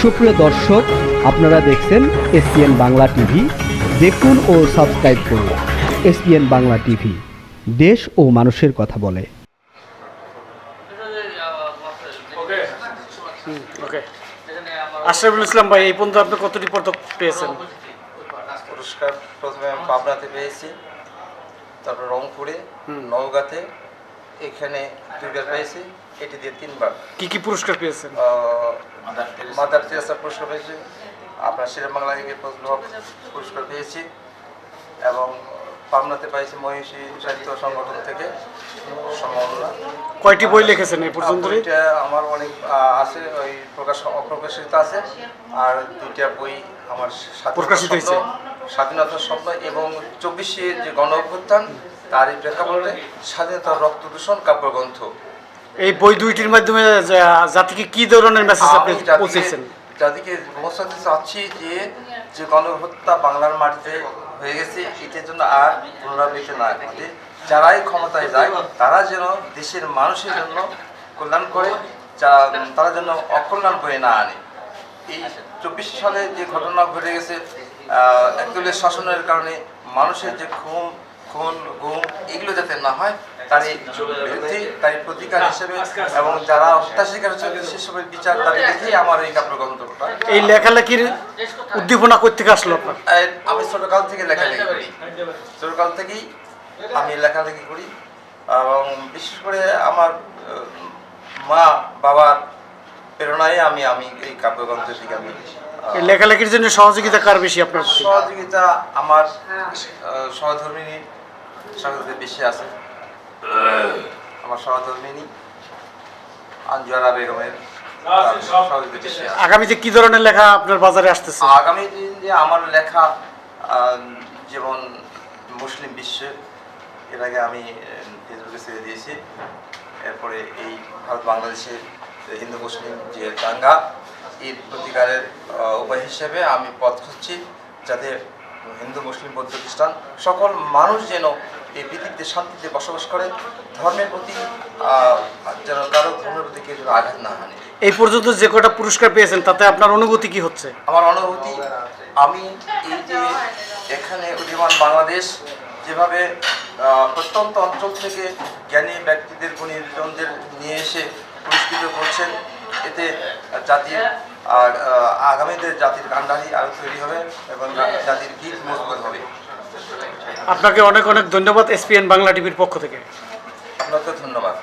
সুপ্রিয় দর্শক আপনারা দেখছেন এসপিএন বাংলা টিভি। দেখুন ও সাবস্ক্রাইব করুন এসপিএন বাংলা টিভি। দেশ ও মানুষের কথা বলে। আশরাফুল ইসলাম ভাই এই পর্যন্ত আপনি কতটি পদক পেয়েছেন? পুরস্কার প্রথমে আমি পাবনাতে পেয়েছি তারপর রংপুরে নওগাঁতে এখানে দুইবার পেয়েছি এটি দিয়ে তিনবার। কি কি পুরস্কার পেয়েছেন? মাদার তেরেসা পুরস্কার পেয়েছি আপনার শেরের বাংলা থেকে পুরস্কার পেয়েছি এবং পাবনাতে পেয়েছি মহিষী সাহিত্য সংগঠন থেকে সম্মাননা কয়টি বই লিখেছেন এই পর্যন্ত আমার অনেক আছে ওই প্রকাশ অপ্রকাশিত আছে আর দুইটা বই আমার প্রকাশিত হয়েছে? স্বাধীনতা স্বপ্ন এবং চব্বিশে যে গণ অভ্যুত্থান তারই প্রেক্ষাপটে স্বাধীনতার রক্ত দূষণ কাব্যগ্রন্থ। এই বই দুইটির মাধ্যমে জাতিকে কি ধরনের মেসেজ আপনি পৌঁছেছেন? জাতিকে পৌঁছাতে চাচ্ছি যে যে গণহত্যা বাংলার মাটিতে হয়ে গেছে এটার জন্য আর পুনরাবৃত্তি না ঘটে যারাই ক্ষমতায় যায় তারা যেন দেশের মানুষের জন্য কল্যাণ করে যা- তারা যেন অকল্যাণ বয়ে না আনে। এই চব্বিশ সালে যে ঘটনা ঘটে গেছে আহ, একদলীয় শাসনের কারণে মানুষের যে খুন খুন গুম এগুলো যাতে না হয় তারই বিরুদ্ধে তারই প্রতিকার হিসেবে এবং যারা হত্যা শিকার হচ্ছে সেসবের বিচার তাদের দেখেই আমার এই কাব্যগ্রন্থটা এই লেখালেখির উদ্দীপনা কোথেকে আসলো আপনার? আমি ছোটকাল থেকে লেখালেখি করি। ছোটকাল থেকেই আমি লেখালেখি করি এবং বিশেষ করে আমার মা বাবার প্রেরণায় আমি আমি এই কাব্যগ্রন্থের দিকে আমি এই লেখালেখির জন্য সহযোগিতা কার বেশি আপনার সহযোগিতা আমার আহ, সহযোগিতা বেশি আছে। আমার সহধর্মিনী আঞ্জুয়ারা বেগমের। আগামীতে কি ধরনের লেখা আপনার বাজারে আসতেছে? আগামী দিন যে আমার লেখা যেমন মুসলিম বিশ্বে এর আগে আমি ফেসবুকে ছেড়ে দিয়েছি। এরপরে এই ভারত বাংলাদেশের হিন্দু মুসলিম যে দাঙ্গা এর প্রতিকারের উপায় হিসেবে আমি পথ খুঁজছি যাতে হিন্দু মুসলিম বৌদ্ধ খ্রিস্টান সকল মানুষ যেন এই পৃথিবীতে শান্তিতে বসবাস করে ধর্মের প্রতি যেন কারও ধর্মের প্রতি কেউ আঘাত না হানে। এই পর্যন্ত যে কটা পুরস্কার পেয়েছেন তাতে আপনার অনুভূতি কি হচ্ছে? আমার অনুভূতি আমি এই যে এখানে উদীয়মান বাংলাদেশ যেভাবে প্রত্যন্ত অঞ্চল থেকে জ্ঞানী ব্যক্তিদের গুণীজনদের নিয়ে এসে পুরস্কৃত করছেন এতে জাতির আর আগামীদের জাতির কান্ডারি আরও তৈরি হবে এবং জাতির ভিত মজবুত হবে। আপনাকে অনেক অনেক ধন্যবাদ এসপিএন বাংলা টিভির পক্ষ থেকে। আপনাকে ধন্যবাদ।